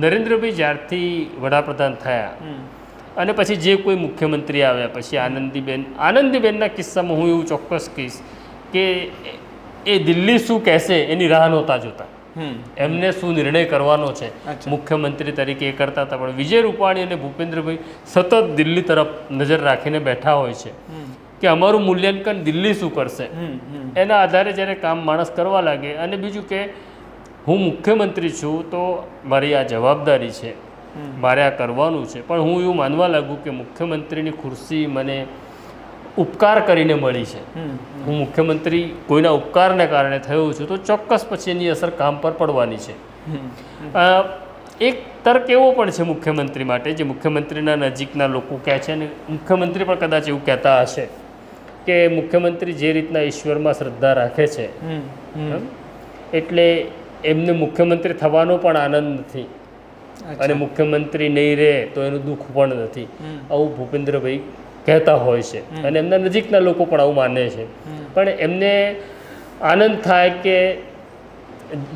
નરેન્દ્રભાઈ જ્યારથી વડાપ્રધાન થયા અને પછી જે કોઈ મુખ્યમંત્રી આવ્યા પછી આનંદીબેન. આનંદીબેનના કિસ્સામાં હું એવું ચોક્કસ કહીશ કે એ દિલ્હી શું કહેશે એની રાહ નહોતા જોતા. એમને શું નિર્ણય કરવાનો છે? મુખ્યમંત્રી તરીકે એ કરતા હતા પણ વિજય રૂપાણી અને ભૂપેન્દ્રભાઈ સતત દિલ્હી તરફ નજર રાખીને બેઠા હોય છે કે અમારું મૂલ્યાંકન દિલ્હી શું કરશે. એના આધારે જ્યારે કામ માણસ કરવા લાગે અને બીજું કે હું મુખ્યમંત્રી છું તો મારી આ જવાબદારી છે. મારે આ કરવાનું છે. પણ હું એવું માનવા લાગુ કે મુખ્યમંત્રીની ખુરશી મને ઉપકાર કરીને મળી છે. હું મુખ્યમંત્રી કોઈના ઉપકારને કારણે થયો છું તો ચોક્કસ પછી એની અસર કામ પર પડવાની છે. એક તર્ક એવો પણ છે મુખ્યમંત્રી માટે જે મુખ્યમંત્રીના નજીકના લોકો કહે છે અને મુખ્યમંત્રી પણ કદાચ એવું કહેતા હશે કે મુખ્યમંત્રી જે રીતના ઈશ્વરમાં શ્રદ્ધા રાખે છે? એટલે એમને મુખ્યમંત્રી થવાનો પણ આનંદ નથી. અને મુખ્યમંત્રી નહીં રહે તો એનું દુઃખ પણ નથી. આવું ભૂપેન્દ્રભાઈ કહેતા હોય છે. અને એમના નજીકના લોકો પણ આવું માને છે. પણ એમને આનંદ થાય કે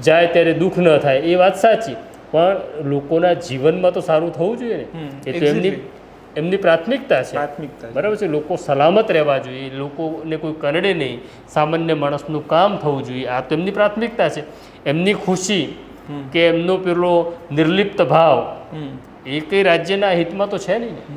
જાય ત્યારે દુઃખ ન થાય એ વાત સાચી. પણ લોકોના જીવનમાં તો સારું થવું જોઈએ ને. એ તો એમની એમની પ્રાથમિકતા છે. પ્રાથમિકતા બરાબર છે? લોકો સલામત રહેવા જોઈએ. લોકોને કોઈ કરડે નહીં. સામાન્ય માણસનું કામ થવું જોઈએ. આ તો એમની પ્રાથમિકતા છે. એમની ખુશી કે એમનો પેલો નિર્લિપ્ત ભાવ. એ કંઈ રાજ્યના હિતમાં તો છે નહીં. ને